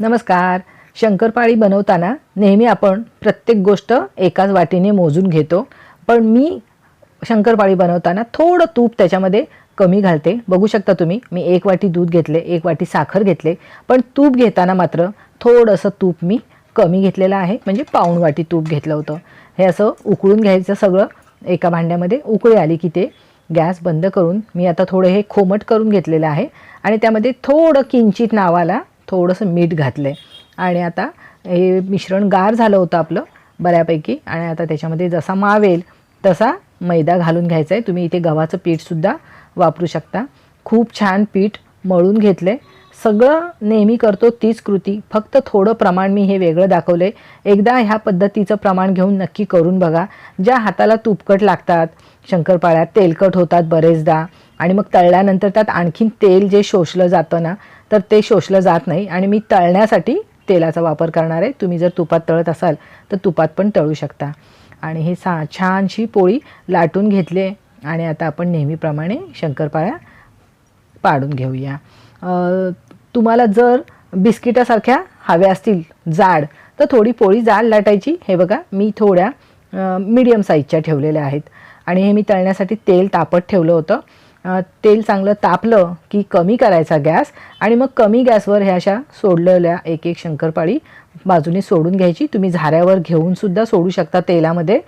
नमस्कार. शंकरपाळी बनवताना नेहमी आपण प्रत्येक गोष्ट एकाच वाटीने मोजून घेतो. पण मी शंकरपाळी बनवताना थोडं तूप त्याच्यामध्ये कमी घालते. बघू शकता तुम्ही मी एक वाटी दूध घेतले एक वाटी साखर घेतले. पण तूप घेताना मात्र थोडंसं तूप मी कमी घेतलेलं आहे. म्हणजे पाऊण वाटी तूप घेतलं होतं. हे असं उकळून घ्यायचं सगळं एका भांड्यामध्ये. उकळी आली की ते गॅस बंद करून मी आता थोडं हे खोमट करून घेतलेलं आहे. आणि त्यामध्ये थोडं किंचित नावाला थोडंसं मीठ घातलं आहे आणि आता हे मिश्रण गार झालं होतं आपलं बऱ्यापैकी. आणि आता त्याच्यामध्ये जसा मावेल तसा मैदा घालून घ्यायचा आहे तुम्ही इथे गव्हाचं पीठसुद्धा वापरू शकता. खूप छान पीठ मळून घेतलं आहे सगळं नेहमी करतो तीच कृती. फक्त थोडं प्रमाण मी हे वेगळं दाखवलं आहे एकदा ह्या पद्धतीचं प्रमाण घेऊन नक्की करून बघा. ज्या हाताला तुपकट लागतात शंकरपाळ्यात तेलकट होतात बरेचदा. आणि मग तळल्यानंतर त्यात आणखीन तेल जे शोषलं जातं ना तर ते शोषलं जात नाही आणि मी तळण्यासाठी तेलाचा वापर करणार आहे. तुम्ही जर तुपात तळत असाल तर तुपात पण तळू शकता. आणि हे सा छानशी पोळी लाटून घेतली आहे. आणि आता आपण नेहमीप्रमाणे शंकरपाळ्या पाडून घेऊया. तुम्हाला जर बिस्किटासारख्या हव्या असतील जाड तर थोडी पोळी जाड लाटायची. हे बघा मी थोड्या मीडियम साईजच्या ठेवलेल्या आहेत. आणि हे मी तळण्यासाठी तेल तापत ठेवलं होतं. तेल चांगलं तापलं की कमी करायचा गॅस आणि मग कमी गॅसवर ह्या अशा सोडलेल्या एक एक शंकरपाळी बाजूने सोडून घ्यायची. तुम्ही झाऱ्यावर घेऊन सुद्धा सोडू शकता तेलामध्ये.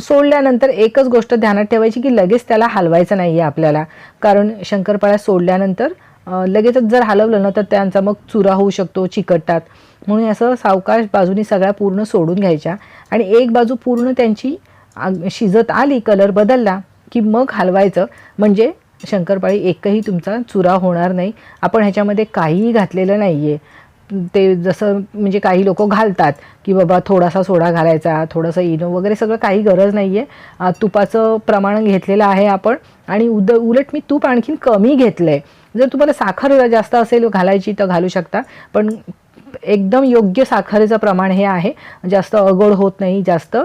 सोडल्यानंतर एकच गोष्ट ध्यानात ठेवायची की लगेच त्याला हलवायचं नाही आहे आपल्याला. कारण शंकरपाळ्या सोडल्यानंतर लगेचच जर हलवलं ना तर त्यांचा मग चुरा होऊ शकतो चिकटतात. म्हणून असं सावकाश बाजूनी सगळ्या पूर्ण सोडून घ्यायच्या. आणि एक बाजू पूर्ण त्यांची शिजत आली कलर बदलला की मग हलवायचं. म्हणजे शंकरपाळी एकही तुमचा चुरा होणार नाही. आपण ह्याच्यामध्ये काहीही घातलेलं नाही आहे ते जसं म्हणजे काही लोक घालतात की बाबा थोडासा सोडा घालायचा थोडंसं इनो वगैरे सगळं काही गरज नाही आहे तुपाचं प्रमाण घेतलेलं आहे आपण आणि उद उलट मी तूप आणखीन कमी घेतलं आहे जर तुम्हाला साखर जास्त असेल घालायची तर घालू शकता. पण एकदम योग्य साखरेचं प्रमाण हे आहे. जास्त अगोड होत नाही जास्त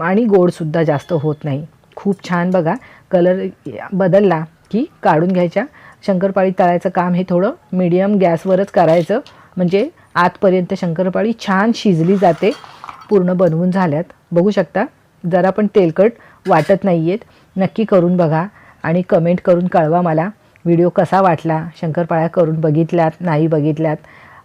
आणि गोडसुद्धा जास्त होत नाही. खूप छान बघा. कलर बदलला की काढून घ्यायच्या. शंकरपाळी तळायचं काम हे थोडं मीडियम गॅसवरच करायचं. म्हणजे आतपर्यंत शंकरपाळी छान शिजली जाते. पूर्ण बनवून झाल्यात. बघू शकता जरा पण तेलकट वाटत नाही आहेत नक्की करून बघा आणि कमेंट करून कळवा मला. व्हिडिओ कसा वाटला? शंकरपाळ्या करून बघितल्यात? नाही बघितल्यात?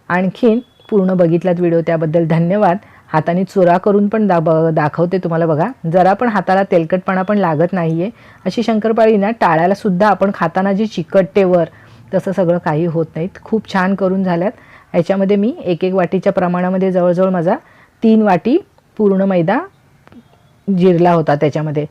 आणखीन पूर्ण बघितलात व्हिडिओ त्याबद्दल धन्यवाद. हाताने चुरा करून पण दा ब दाखवते तुम्हाला बघा. जरा पण हाताला तेलकटपणा पण लागत नाही आहे अशी शंकरपाळी ना टाळ्यालासुद्धा आपण खाताना जी चिकटतेवर तसं सगळं काही होत नाहीत. खूप छान करून झाल्यात. याच्यामध्ये मी एक एक वाटीच्या प्रमाणामध्ये जवळजवळ माझा तीन वाटी पूर्ण मैदा जिरला होता त्याच्यामध्ये.